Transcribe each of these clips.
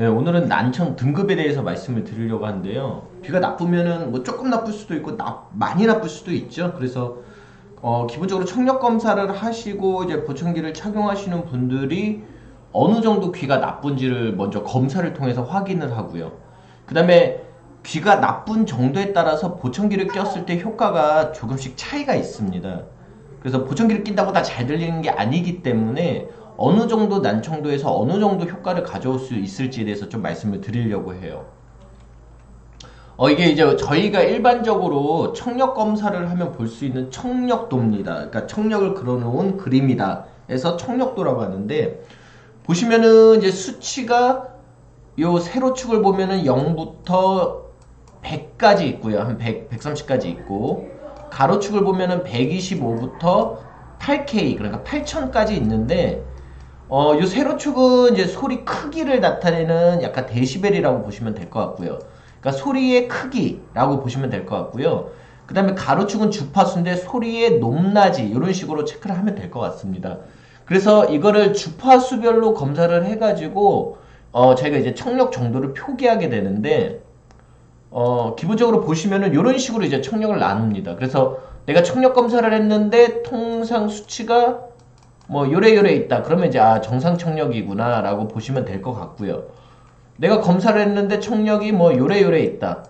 네, 오늘은 난청 등급에 대해서 말씀을 드리려고 하는데요. 귀가 나쁘면은 뭐 조금 나쁠 수도 있고 나, 많이 나쁠 수도 있죠. 그래서 어, 기본적으로 청력 검사를 하시고 이제 보청기를 착용하시는 분들이 어느 정도 귀가 나쁜지를 먼저 검사를 통해서 확인을 하고요. 그 다음에 귀가 나쁜 정도에 따라서 보청기를 꼈을 때 효과가 조금씩 차이가 있습니다. 그래서 보청기를 낀다고 다 잘 들리는 게 아니기 때문에 어느 정도 난청도에서 어느 정도 효과를 가져올 수 있을지에 대해서 좀 말씀을 드리려고 해요. 어, 이게 이제 저희가 일반적으로 청력 검사를 하면 볼 수 있는 청력도입니다. 그러니까 청력을 그려놓은 그림이다. 해서 청력도라고 하는데, 보시면은 이제 수치가 요 세로축을 보면은 0부터 100까지 있고요. 한 100, 130까지 있고, 가로축을 보면은 125부터 8K, 그러니까 8000까지 있는데, 어, 요 세로축은 이제 소리 크기를 나타내는 약간 데시벨이라고 보시면 될 것 같고요. 그러니까 소리의 크기라고 보시면 될 것 같고요. 그 다음에 가로축은 주파수인데 소리의 높낮이 이런 식으로 체크를 하면 될 것 같습니다. 그래서 이거를 주파수별로 검사를 해가지고 어, 저희가 이제 청력 정도를 표기하게 되는데 어, 기본적으로 보시면은 이런 식으로 이제 청력을 나눕니다. 그래서 내가 청력 검사를 했는데 통상 수치가 뭐 요래요래 있다. 그러면 이제 아 정상 청력이구나 라고 보시면 될 것 같고요. 내가 검사를 했는데 청력이 뭐 요래요래 있다.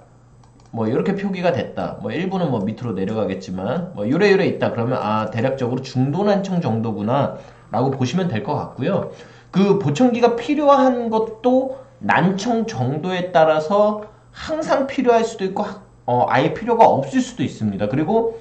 뭐 이렇게 표기가 됐다. 뭐 일부는 뭐 밑으로 내려가겠지만 뭐 요래요래 있다. 그러면 아 대략적으로 중도 난청 정도구나 라고 보시면 될 것 같고요. 그 보청기가 필요한 것도 난청 정도에 따라서 항상 필요할 수도 있고 어, 아예 필요가 없을 수도 있습니다. 그리고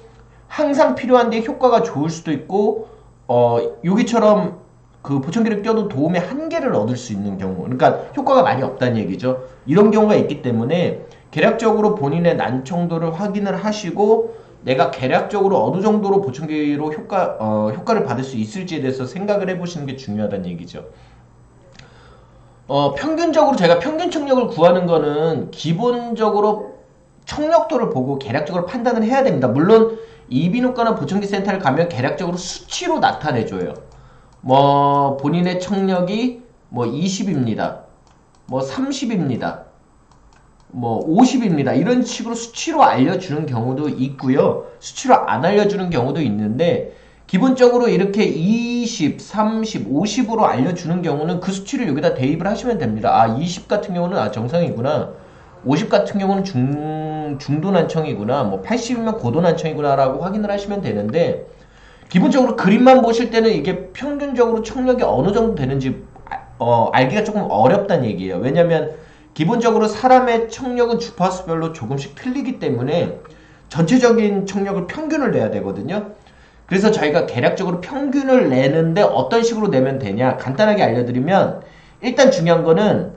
항상 필요한데 효과가 좋을 수도 있고 어, 여기처럼 그 보청기를 껴도 도움의 한계를 얻을 수 있는 경우, 그러니까 효과가 많이 없다는 얘기죠. 이런 경우가 있기 때문에 계략적으로 본인의 난청도를 확인을 하시고 내가 계략적으로 어느 정도로 보청기로 효과 어, 효과를 받을 수 있을지에 대해서 생각을 해보시는 게 중요하다는 얘기죠. 어, 평균적으로 제가 평균 청력을 구하는 거는 기본적으로 청력도를 보고 계략적으로 판단을 해야 됩니다. 물론 이비인후과나 보청기 센터를 가면 계략적으로 수치로 나타내줘요. 뭐 본인의 청력이 뭐 20입니다. 뭐 30입니다. 뭐 50입니다. 이런 식으로 수치로 알려주는 경우도 있고요. 수치로 안 알려주는 경우도 있는데 기본적으로 이렇게 20, 30, 50으로 알려주는 경우는 그 수치를 여기다 대입을 하시면 됩니다. 아, 20 같은 경우는 아, 정상이구나. 50 같은 경우는 중, 중도 난청이구나. 뭐 80이면 고도 난청이구나 라고 확인을 하시면 되는데 기본적으로 그림만 보실 때는 이게 평균적으로 청력이 어느 정도 되는지 어, 알기가 조금 어렵다는 얘기예요. 왜냐면 기본적으로 사람의 청력은 주파수별로 조금씩 틀리기 때문에 전체적인 청력을 평균을 내야 되거든요. 그래서 저희가 계략적으로 평균을 내는데 어떤 식으로 내면 되냐 간단하게 알려드리면 일단 중요한 거는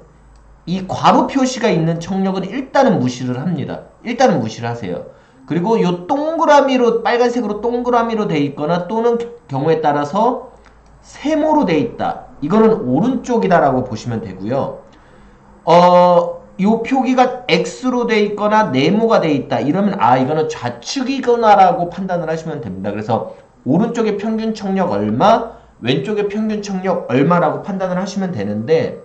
이 괄호 표시가 있는 청력은 일단은 무시를 합니다. 일단은 무시를 하세요. 그리고 이 동그라미로 빨간색으로 동그라미로 돼 있거나 또는 경우에 따라서 세모로 돼 있다. 이거는 오른쪽이다라고 보시면 되고요. 어, 이 표기가 X로 돼 있거나 네모가 돼 있다. 이러면 아 이거는 좌측이거나라고 판단을 하시면 됩니다. 그래서 오른쪽의 평균 청력 얼마, 왼쪽의 평균 청력 얼마라고 판단을 하시면 되는데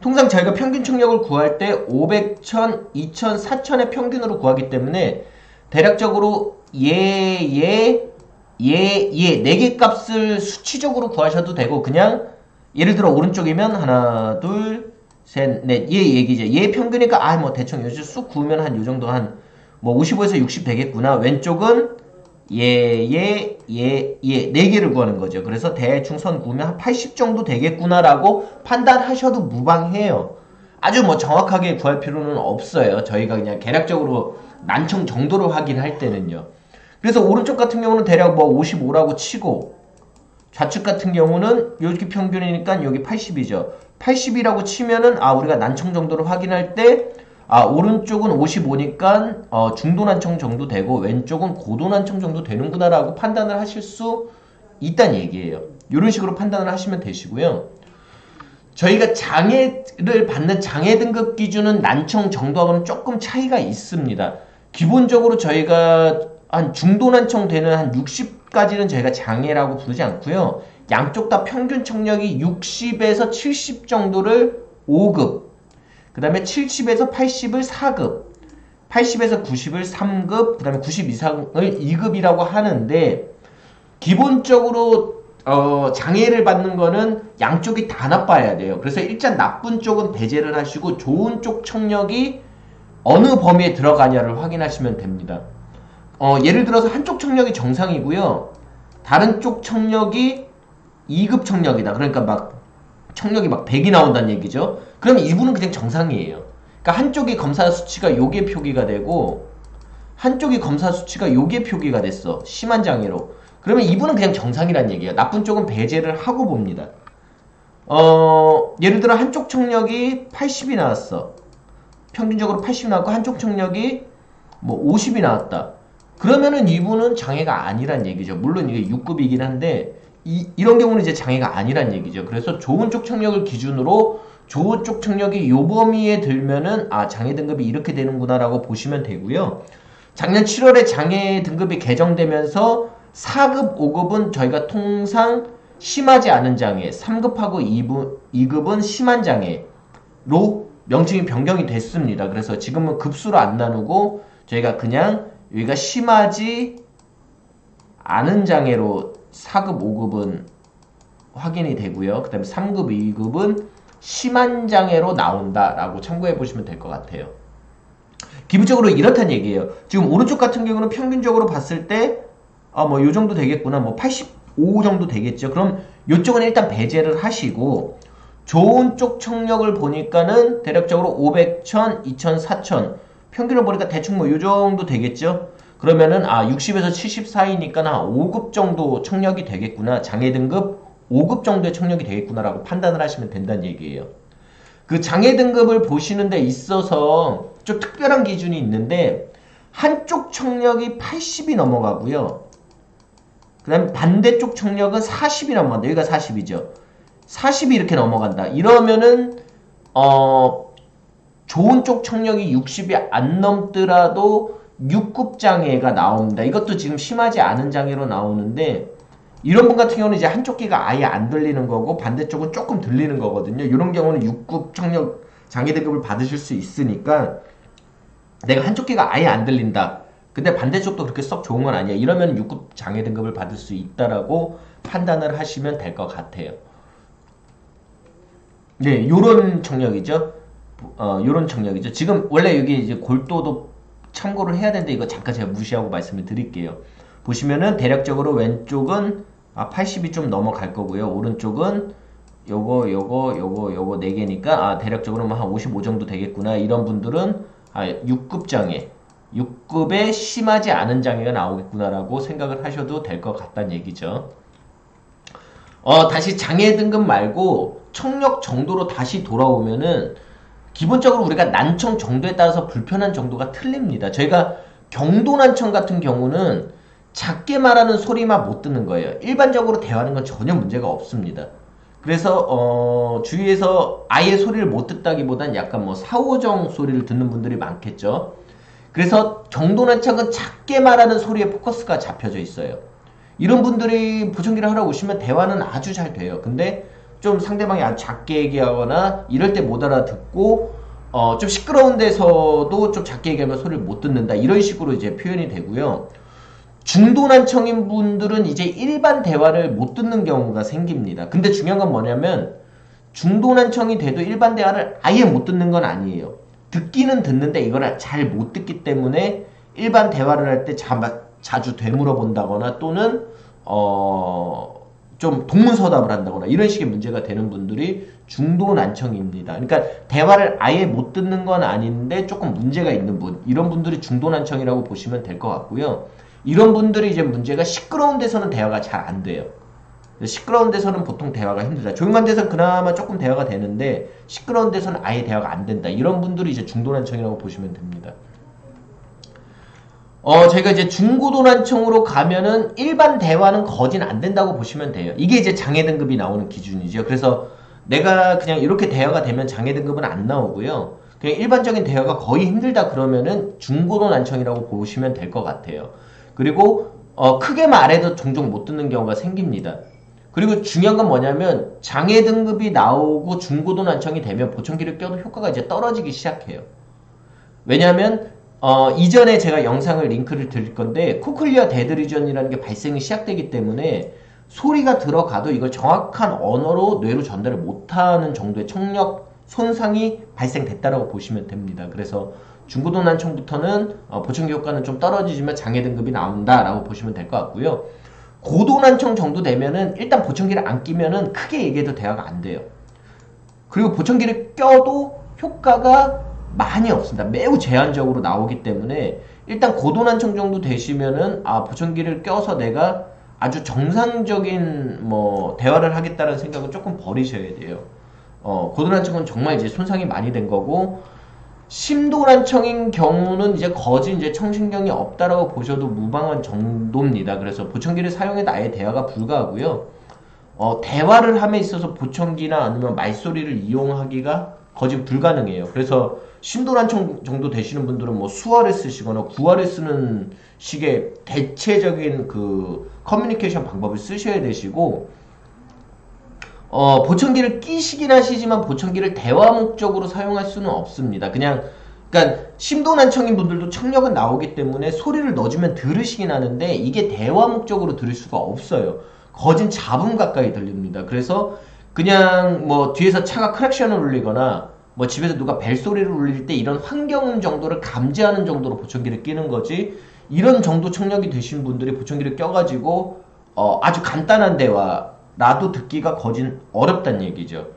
통상 저희가 평균 청력을 구할 때 500, 1000, 2000, 4000의 평균으로 구하기 때문에 대략적으로 얘, 얘, 얘, 얘, 4개 값을 수치적으로 구하셔도 되고 그냥 예를 들어 오른쪽이면 하나, 둘, 셋, 넷, 얘 얘기죠. 얘 평균이니까 아 뭐 대충 요즘 쑥 구우면 한 요 정도 한 뭐 55에서 60 되겠구나. 왼쪽은 예, 예, 예, 예, 네 개를 구하는 거죠. 그래서 대충 선 구우면 한 80 정도 되겠구나라고 판단하셔도 무방해요. 아주 뭐 정확하게 구할 필요는 없어요. 저희가 그냥 계략적으로 난청 정도로 확인할 때는요. 그래서 오른쪽 같은 경우는 대략 뭐 55라고 치고 좌측 같은 경우는 여기 평균이니까 여기 80이죠. 80이라고 치면은 아 우리가 난청 정도를 확인할 때 아, 오른쪽은 55니까 어, 중도 난청 정도 되고 왼쪽은 고도 난청 정도 되는구나 라고 판단을 하실 수 있다는 얘기예요. 이런 식으로 판단을 하시면 되시고요. 저희가 장애를 받는 장애 등급 기준은 난청 정도하고는 조금 차이가 있습니다. 기본적으로 저희가 한 중도 난청 되는 한 60까지는 저희가 장애라고 부르지 않고요. 양쪽 다 평균 청력이 60에서 70 정도를 5급, 그 다음에 70에서 80을 4급, 80에서 90을 3급, 그 다음에 90 이상을 2급이라고 하는데, 기본적으로 어, 장애를 받는 거는 양쪽이 다 나빠야 돼요. 그래서 일단 나쁜 쪽은 배제를 하시고 좋은 쪽 청력이 어느 범위에 들어가냐를 확인하시면 됩니다. 어, 예를 들어서 한쪽 청력이 정상이고요. 다른 쪽 청력이 2급 청력이다. 그러니까 막 청력이 막 100이 나온다는 얘기죠. 그럼 이분은 그냥 정상이에요. 그러니까 한쪽이 검사 수치가 요게 표기가 되고 한쪽이 검사 수치가 요게 표기가 됐어. 심한 장애로. 그러면 이분은 그냥 정상이란 얘기예요. 나쁜 쪽은 배제를 하고 봅니다. 어, 예를 들어 한쪽 청력이 80이 나왔어. 평균적으로 80 나왔고 한쪽 청력이 뭐 50이 나왔다. 그러면은 이분은 장애가 아니란 얘기죠. 물론 이게 6급이긴 한데 이, 이런 경우는 이제 장애가 아니란 얘기죠. 그래서 좋은 쪽 청력을 기준으로 좋은 쪽 청력이 요 범위에 들면은 아 장애 등급이 이렇게 되는구나라고 보시면 되고요. 작년 7월에 장애 등급이 개정되면서 4급, 5급은 저희가 통상 심하지 않은 장애, 3급하고 2부, 2급은 심한 장애로 명칭이 변경이 됐습니다. 그래서 지금은 급수로 안 나누고 저희가 그냥 여기가 심하지 않은 장애로 4급, 5급은 확인이 되고요. 그 다음에 3급, 2급은 심한 장애로 나온다라고 참고해 보시면 될 것 같아요. 기본적으로 이렇다는 얘기예요. 지금 오른쪽 같은 경우는 평균적으로 봤을 때, 아, 뭐, 요 정도 되겠구나. 뭐, 85 정도 되겠죠. 그럼 요쪽은 일단 배제를 하시고, 좋은 쪽 청력을 보니까는 대략적으로 500, 1000, 2000, 4000. 평균을 보니까 대충 뭐, 요 정도 되겠죠. 그러면은, 아, 60에서 70 사이니까 한 5급 정도 청력이 되겠구나. 장애 등급 5급 정도의 청력이 되겠구나라고 판단을 하시면 된다는 얘기예요. 그 장애 등급을 보시는 데 있어서 좀 특별한 기준이 있는데 한쪽 청력이 80이 넘어가고요. 그 다음에 반대쪽 청력은 40이 넘어간다. 여기가 40이죠. 40이 이렇게 넘어간다. 이러면은 어 좋은 쪽 청력이 60이 안 넘더라도 6급 장애가 나옵니다. 이것도 지금 심하지 않은 장애로 나오는데 이런 분 같은 경우는 이제 한쪽 귀가 아예 안 들리는 거고 반대쪽은 조금 들리는 거거든요. 이런 경우는 6급 청력 장애 등급을 받으실 수 있으니까 내가 한쪽 귀가 아예 안 들린다. 근데 반대쪽도 그렇게 썩 좋은 건 아니야. 이러면 6급 장애 등급을 받을 수 있다라고 판단을 하시면 될 것 같아요. 네, 요런 청력이죠. 어, 요런 청력이죠. 지금 원래 여기 이제 골도도 참고를 해야 되는데 이거 잠깐 제가 무시하고 말씀을 드릴게요. 보시면은 대략적으로 왼쪽은 아 80이 좀 넘어갈 거고요. 오른쪽은 요거 요거 요거 요거 4개니까 아 대략적으로 뭐 한 55 정도 되겠구나. 이런 분들은 아 6급 장애 6급에 심하지 않은 장애가 나오겠구나라고 생각을 하셔도 될 것 같다는 얘기죠. 어, 다시 장애 등급 말고 청력 정도로 다시 돌아오면은 기본적으로 우리가 난청 정도에 따라서 불편한 정도가 틀립니다. 저희가 경도 난청 같은 경우는 작게 말하는 소리만 못 듣는 거예요. 일반적으로 대화하는 건 전혀 문제가 없습니다. 그래서 어, 주위에서 아예 소리를 못 듣다기보단 약간 뭐 사오정 소리를 듣는 분들이 많겠죠. 그래서 경도난청은 작게 말하는 소리에 포커스가 잡혀져 있어요. 이런 분들이 보청기를 하러 오시면 대화는 아주 잘 돼요. 근데 좀 상대방이 아주 작게 얘기하거나 이럴 때 못 알아듣고 어, 좀 시끄러운 데서도 좀 작게 얘기하면 소리를 못 듣는다. 이런 식으로 이제 표현이 되고요. 중도난 청인 분들은 이제 일반 대화를 못 듣는 경우가 생깁니다. 근데 중요한 건 뭐냐면 중도난 청이 돼도 일반 대화를 아예 못 듣는 건 아니에요. 듣기는 듣는데 이걸 잘 못 듣기 때문에 일반 대화를 할 때 자주 되물어 본다거나 또는 어, 좀 동문서답을 한다거나 이런 식의 문제가 되는 분들이 중도 난청입니다. 그러니까 대화를 아예 못 듣는 건 아닌데 조금 문제가 있는 분 이런 분들이 중도 난청이라고 보시면 될 것 같고요. 이런 분들이 이제 문제가 시끄러운 데서는 대화가 잘 안 돼요. 시끄러운 데서는 보통 대화가 힘들다. 조용한 데서는 그나마 조금 대화가 되는데 시끄러운 데서는 아예 대화가 안 된다. 이런 분들이 이제 중도 난청이라고 보시면 됩니다. 어, 저희가 이제 중고도난청으로 가면은 일반 대화는 거진 안 된다고 보시면 돼요. 이게 이제 장애 등급이 나오는 기준이죠. 그래서 내가 그냥 이렇게 대화가 되면 장애 등급은 안 나오고요. 그냥 일반적인 대화가 거의 힘들다 그러면은 중고도난청이라고 보시면 될 것 같아요. 그리고 어, 크게 말해도 종종 못 듣는 경우가 생깁니다. 그리고 중요한 건 뭐냐면 장애 등급이 나오고 중고도 난청이 되면 보청기를 껴도 효과가 이제 떨어지기 시작해요. 왜냐하면 어, 이전에 제가 영상을 링크를 드릴 건데 코클리어 데드리전이라는 게 발생이 시작되기 때문에 소리가 들어가도 이걸 정확한 언어로 뇌로 전달을 못하는 정도의 청력 손상이 발생됐다라고 보시면 됩니다. 그래서 중고도 난청부터는 어, 보청기 효과는 좀 떨어지지만 장애 등급이 나온다라고 보시면 될 것 같고요. 고도 난청 정도 되면은 일단 보청기를 안 끼면은 크게 얘기해도 대화가 안 돼요. 그리고 보청기를 껴도 효과가 많이 없습니다. 매우 제한적으로 나오기 때문에 일단 고도난청 정도 되시면은 아 보청기를 껴서 내가 아주 정상적인 뭐 대화를 하겠다는 생각은 조금 버리셔야 돼요. 어 고도난청은 정말 이제 손상이 많이 된 거고 심도난청인 경우는 이제 거진 이제 청신경이 없다라고 보셔도 무방한 정도입니다. 그래서 보청기를 사용해도 아예 대화가 불가하고요. 어, 대화를 함에 있어서 보청기나 아니면 말소리를 이용하기가 거진 불가능해요. 그래서 심도난청 정도 되시는 분들은 뭐 수화를 쓰시거나 구화를 쓰는 식의 대체적인 그 커뮤니케이션 방법을 쓰셔야 되시고 어, 보청기를 끼시긴 하시지만 보청기를 대화 목적으로 사용할 수는 없습니다. 그냥 그러니까 심도난청인 분들도 청력은 나오기 때문에 소리를 넣어주면 들으시긴 하는데 이게 대화 목적으로 들을 수가 없어요. 거진 잡음 가까이 들립니다. 그래서 그냥 뭐 뒤에서 차가 크랙션을 울리거나 뭐 집에서 누가 벨소리를 울릴 때 이런 환경 정도를 감지하는 정도로 보청기를 끼는 거지 이런 정도 청력이 되신 분들이 보청기를 껴가지고 어, 아주 간단한 대화 나도 듣기가 거진 어렵단 얘기죠.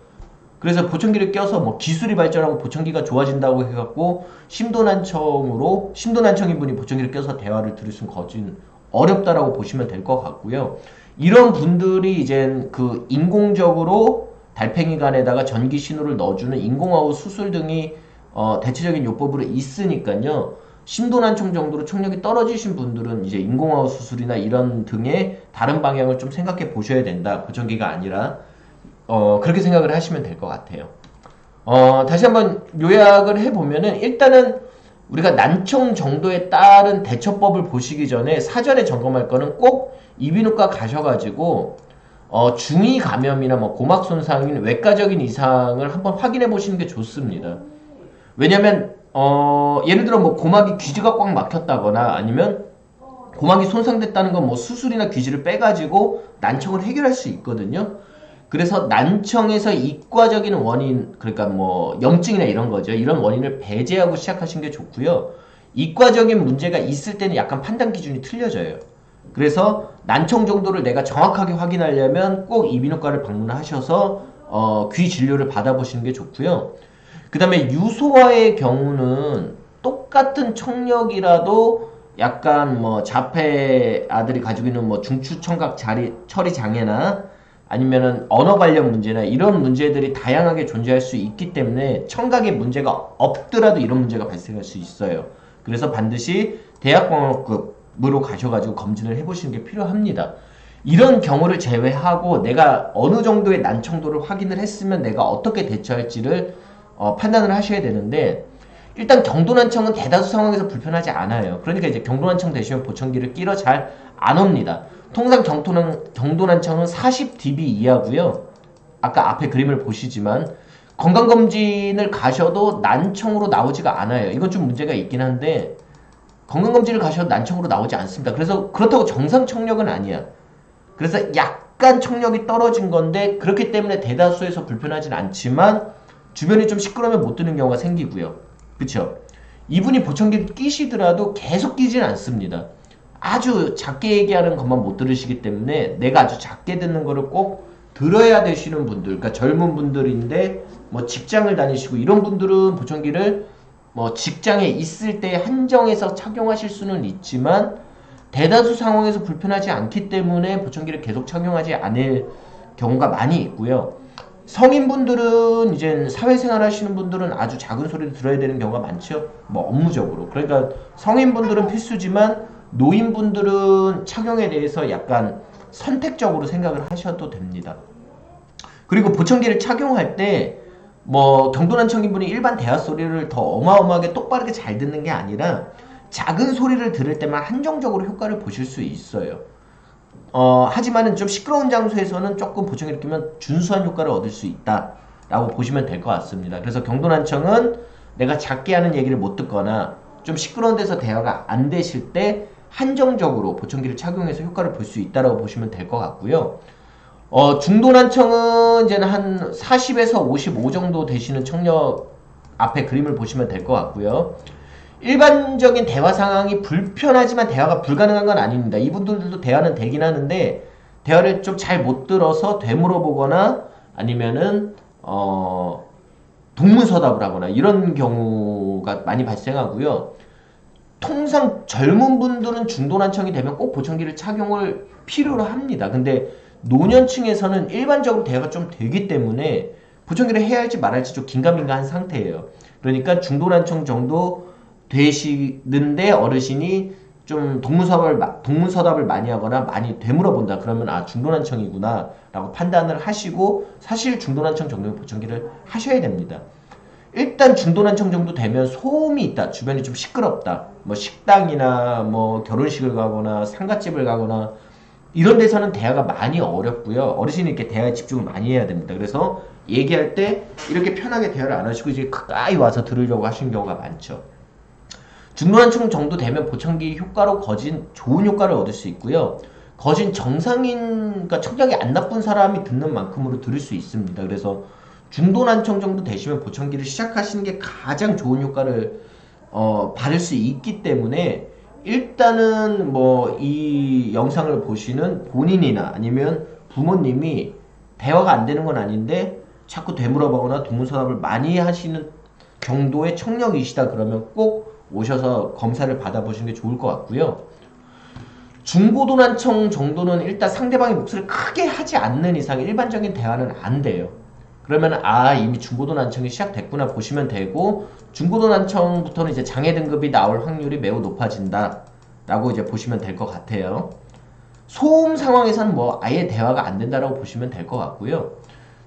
그래서 보청기를 껴서 뭐 기술이 발전하고 보청기가 좋아진다고 해갖고 심도난청으로 심도난청인 분이 보청기를 껴서 대화를 들을 수는 거진 어렵다라고 보시면 될 것 같고요. 이런 분들이 이제 그 인공적으로 달팽이관에다가 전기 신호를 넣어주는 인공아웃 수술 등이 어, 대체적인 요법으로 있으니까요. 심도난청 정도로 청력이 떨어지신 분들은 이제 인공아웃 수술이나 이런 등의 다른 방향을 좀 생각해 보셔야 된다. 보청기가 아니라 어, 그렇게 생각을 하시면 될 것 같아요. 어, 다시 한번 요약을 해보면은 일단은 우리가 난청 정도에 따른 대처법을 보시기 전에 사전에 점검할 거는 꼭 이비인후과 가셔가지고 어, 중이 감염이나 뭐 고막 손상인 외과적인 이상을 한번 확인해 보시는 게 좋습니다. 왜냐면 어, 예를 들어 뭐 고막이 귀지가 꽉 막혔다거나 아니면 고막이 손상됐다는 건 뭐 수술이나 귀지를 빼가지고 난청을 해결할 수 있거든요. 그래서 난청에서 이과적인 원인, 그러니까 뭐 염증이나 이런 거죠. 이런 원인을 배제하고 시작하시는 게 좋고요. 이과적인 문제가 있을 때는 약간 판단 기준이 틀려져요. 그래서 난청 정도를 내가 정확하게 확인하려면 꼭 이비인후과를 방문하셔서 어, 귀 진료를 받아보시는 게 좋고요. 그 다음에 유소화의 경우는 똑같은 청력이라도 약간 뭐 자폐 아들이 가지고 있는 뭐 중추 청각 자리, 처리 장애나 아니면은 언어 관련 문제나 이런 문제들이 다양하게 존재할 수 있기 때문에 청각에 문제가 없더라도 이런 문제가 발생할 수 있어요. 그래서 반드시 대학병원급으로 가셔가지고 검진을 해보시는 게 필요합니다. 이런 경우를 제외하고 내가 어느 정도의 난청도를 확인을 했으면 내가 어떻게 대처할지를 어, 판단을 하셔야 되는데 일단 경도난청은 대다수 상황에서 불편하지 않아요. 그러니까 이제 경도난청 되시면 보청기를 끼러 잘 안 옵니다. 통상 경도난, 경도난청은 40dB 이하고요. 아까 앞에 그림을 보시지만 건강검진을 가셔도 난청으로 나오지가 않아요. 이건 좀 문제가 있긴 한데 건강검진을 가셔도 난청으로 나오지 않습니다. 그래서 그렇다고 정상 청력은 아니야. 그래서 약간 청력이 떨어진 건데 그렇기 때문에 대다수에서 불편하진 않지만 주변이 좀 시끄러우면 못 듣는 경우가 생기고요. 그쵸? 이분이 보청기 끼시더라도 계속 끼지는 않습니다. 아주 작게 얘기하는 것만 못 들으시기 때문에 내가 아주 작게 듣는 거를 꼭 들어야 되시는 분들, 그러니까 젊은 분들인데 뭐 직장을 다니시고 이런 분들은 보청기를 뭐 직장에 있을 때 한정해서 착용하실 수는 있지만 대다수 상황에서 불편하지 않기 때문에 보청기를 계속 착용하지 않을 경우가 많이 있고요. 성인분들은 이제 사회생활 하시는 분들은 아주 작은 소리를 들어야 되는 경우가 많죠. 뭐 업무적으로. 그러니까 성인분들은 필수지만 노인분들은 착용에 대해서 약간 선택적으로 생각을 하셔도 됩니다. 그리고 보청기를 착용할 때 뭐 경도난 청인분이 일반 대화 소리를 더 어마어마하게 똑바르게 잘 듣는 게 아니라 작은 소리를 들을 때만 한정적으로 효과를 보실 수 있어요. 어, 하지만은 좀 시끄러운 장소에서는 조금 보청기를 끼면 준수한 효과를 얻을 수 있다 라고 보시면 될 것 같습니다. 그래서 경도난청은 내가 작게 하는 얘기를 못 듣거나 좀 시끄러운 데서 대화가 안 되실 때 한정적으로 보청기를 착용해서 효과를 볼 수 있다라고 보시면 될 것 같고요. 어, 중도난청은 이제는 한 40에서 55 정도 되시는 청력 앞에 그림을 보시면 될 것 같고요. 일반적인 대화 상황이 불편하지만 대화가 불가능한 건 아닙니다. 이분들도 대화는 되긴 하는데 대화를 좀 잘 못 들어서 되물어 보거나 아니면은 어 동문서답을 하거나 이런 경우가 많이 발생하고요. 통상 젊은 분들은 중도난청이 되면 꼭 보청기를 착용을 필요로 합니다. 근데 노년층에서는 일반적으로 대화가 좀 되기 때문에 보청기를 해야 할지 말할지 좀 긴가민가한 상태예요. 그러니까 중도난청 정도 되시는데 어르신이 좀 동문서답을, 마- 동문서답을 많이 하거나 많이 되물어본다. 그러면 아 중도난청이구나 라고 판단을 하시고 사실 중도난청 정도의 보청기를 하셔야 됩니다. 일단 중도난청 정도 되면 소음이 있다. 주변이 좀 시끄럽다. 뭐 식당이나 뭐 결혼식을 가거나 상가집을 가거나 이런 데서는 대화가 많이 어렵고요. 어르신이 이렇게 대화에 집중을 많이 해야 됩니다. 그래서 얘기할 때 이렇게 편하게 대화를 안 하시고 이제 가까이 와서 들으려고 하시는 경우가 많죠 중도난청 정도 되면 보청기 효과로 거진 좋은 효과를 얻을 수 있고요. 거진 정상인, 그러니까 청력이 안 나쁜 사람이 듣는 만큼으로 들을 수 있습니다. 그래서 중도 난청 정도 되시면 보청기를 시작하시는 게 가장 좋은 효과를 어, 받을 수 있기 때문에 일단은 뭐 이 영상을 보시는 본인이나 아니면 부모님이 대화가 안 되는 건 아닌데 자꾸 되물어보거나 동문서답을 많이 하시는 정도의 청력이시다 그러면 꼭 오셔서 검사를 받아보시는 게 좋을 것 같고요. 중고도난청 정도는 일단 상대방의 목소리를 크게 하지 않는 이상 일반적인 대화는 안 돼요. 그러면 아 이미 중고도난청이 시작됐구나 보시면 되고 중고도난청부터는 이제 장애 등급이 나올 확률이 매우 높아진다 라고 이제 보시면 될 것 같아요. 소음 상황에서는 뭐 아예 대화가 안 된다라고 보시면 될 것 같고요.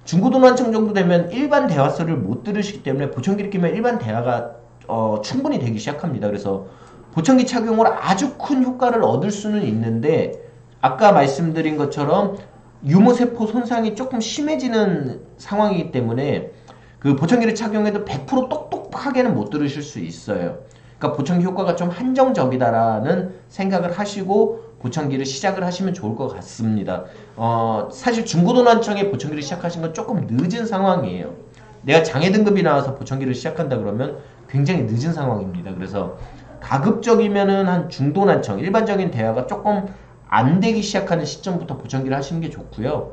중고도난청 정도 되면 일반 대화 소리를 못 들으시기 때문에 보청기를 끼면 일반 대화가 어, 충분히 되기 시작합니다. 그래서 보청기 착용으로 아주 큰 효과를 얻을 수는 있는데 아까 말씀드린 것처럼 유무세포 손상이 조금 심해지는 상황이기 때문에 그 보청기를 착용해도 100% 똑똑하게는 못 들으실 수 있어요. 그러니까 보청기 효과가 좀 한정적이다라는 생각을 하시고 보청기를 시작을 하시면 좋을 것 같습니다. 어, 사실 중고도난청에 보청기를 시작하신 건 조금 늦은 상황이에요. 내가 장애 등급이 나와서 보청기를 시작한다 그러면 굉장히 늦은 상황입니다. 그래서 가급적이면은 한 중도 난청, 일반적인 대화가 조금 안 되기 시작하는 시점부터 보청기를 하시는 게 좋고요.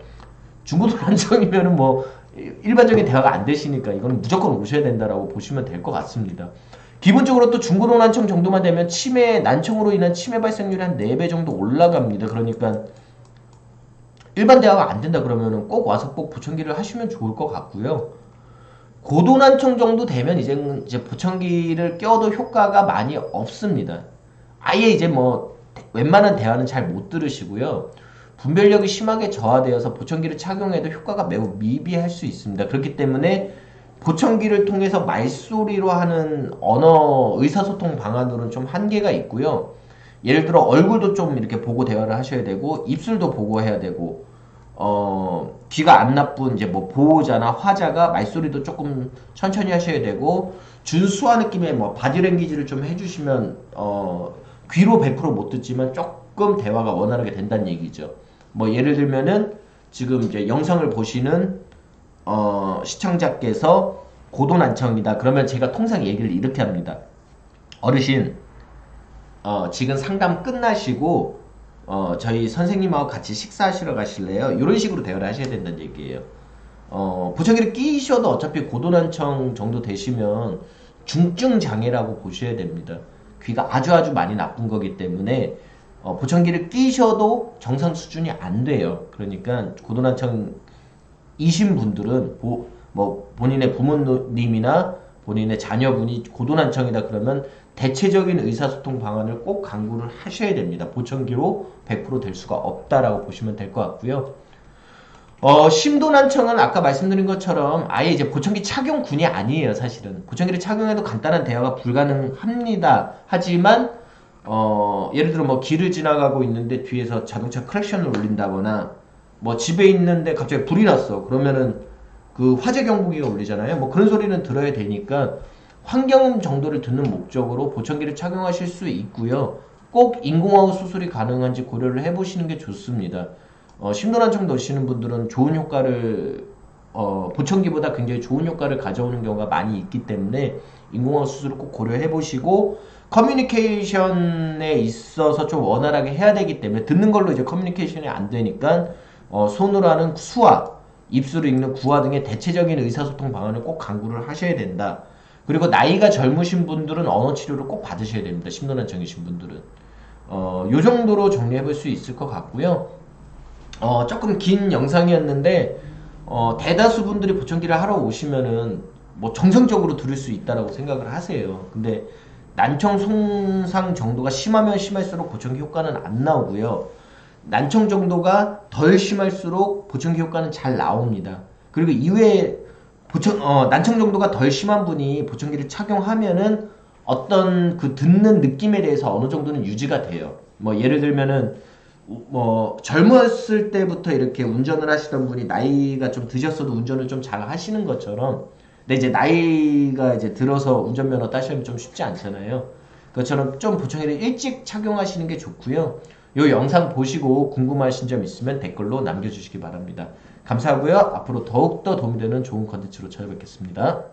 중고도 난청이면은 뭐 일반적인 대화가 안 되시니까 이거는 무조건 오셔야 된다라고 보시면 될 것 같습니다. 기본적으로 또 중고도 난청 정도만 되면 치매, 난청으로 인한 치매 발생률이 한 4배 정도 올라갑니다. 그러니까 일반 대화가 안 된다 그러면은 꼭 와서 꼭 보청기를 하시면 좋을 것 같고요. 고도난청 정도 되면 이제 이제 보청기를 껴도 효과가 많이 없습니다. 아예 이제 뭐 웬만한 대화는 잘 못 들으시고요. 분별력이 심하게 저하되어서 보청기를 착용해도 효과가 매우 미비할 수 있습니다. 그렇기 때문에 보청기를 통해서 말소리로 하는 언어 의사소통 방안으로는 좀 한계가 있고요. 예를 들어 얼굴도 좀 이렇게 보고 대화를 하셔야 되고 입술도 보고 해야 되고 어, 귀가 안 나쁜 이제 뭐 보호자나 화자가 말소리도 조금 천천히 하셔야 되고 준수한 느낌의 뭐 바디랭귀지를 좀 해주시면 어, 귀로 100%못 듣지만 조금 대화가 원활하게 된다는 얘기죠. 뭐 예를 들면은 지금 이제 영상을 보시는 어, 시청자께서 고도난청이다. 그러면 제가 통상 얘기를 이렇게 합니다. 어르신, 어, 지금 상담 끝나시고 어, 저희 선생님하고 같이 식사하시러 가실래요? 이런 식으로 대화를 하셔야 된다는 얘기예요. 어, 보청기를 끼셔도 어차피 고도난청 정도 되시면 중증 장애라고 보셔야 됩니다. 귀가 아주 아주 많이 나쁜 거기 때문에 어, 보청기를 끼셔도 정상 수준이 안 돼요. 그러니까 고도난청 이신 분들은 보, 뭐 본인의 부모님이나 본인의 자녀분이 고도난청이다 그러면 대체적인 의사소통 방안을 꼭 강구를 하셔야 됩니다. 보청기로 100%될 수가 없다라고 보시면 될 것 같고요. 어, 심도난청은 아까 말씀드린 것처럼 아예 이제 보청기 착용군이 아니에요, 사실은. 보청기를 착용해도 간단한 대화가 불가능합니다. 하지만 어, 예를 들어 뭐 길을 지나가고 있는데 뒤에서 자동차 크랙션을 울린다거나 뭐 집에 있는데 갑자기 불이 났어. 그러면은 그 화재 경보기가 울리잖아요. 뭐 그런 소리는 들어야 되니까 환경음 정도를 듣는 목적으로 보청기를 착용하실 수 있고요. 꼭 인공호흡 수술이 가능한지 고려를 해보시는 게 좋습니다. 어, 심도난청 넣으시는 분들은 좋은 효과를 어, 보청기보다 굉장히 좋은 효과를 가져오는 경우가 많이 있기 때문에 인공호흡 수술을 꼭 고려해 보시고 커뮤니케이션에 있어서 좀 원활하게 해야 되기 때문에 듣는 걸로 이제 커뮤니케이션이 안 되니까 어, 손으로 하는 수화, 입술을 읽는 구화 등의 대체적인 의사소통 방안을 꼭 강구를 하셔야 된다. 그리고 나이가 젊으신 분들은 언어 치료를 꼭 받으셔야 됩니다. 심도난청이신 분들은. 어, 요 정도로 정리해 볼 수 있을 것 같고요. 어, 조금 긴 영상이었는데 어, 대다수 분들이 보청기를 하러 오시면은 뭐 정상적으로 들을 수 있다라고 생각을 하세요. 근데 난청 손상 정도가 심하면 심할수록 보청기 효과는 안 나오고요. 난청 정도가 덜 심할수록 보청기 효과는 잘 나옵니다. 그리고 이외에 보청 어, 난청 정도가 덜 심한 분이 보청기를 착용하면은 어떤 그 듣는 느낌에 대해서 어느 정도는 유지가 돼요. 뭐 예를 들면은 뭐 젊었을 때부터 이렇게 운전을 하시던 분이 나이가 좀 드셨어도 운전을 좀 잘 하시는 것처럼 근데 이제 나이가 이제 들어서 운전면허 따시면 좀 쉽지 않잖아요. 그것처럼 좀 보청기를 일찍 착용하시는 게 좋고요. 요 영상 보시고 궁금하신 점 있으면 댓글로 남겨주시기 바랍니다. 감사하고요. 앞으로 더욱더 도움되는 좋은 컨텐츠로 찾아뵙겠습니다.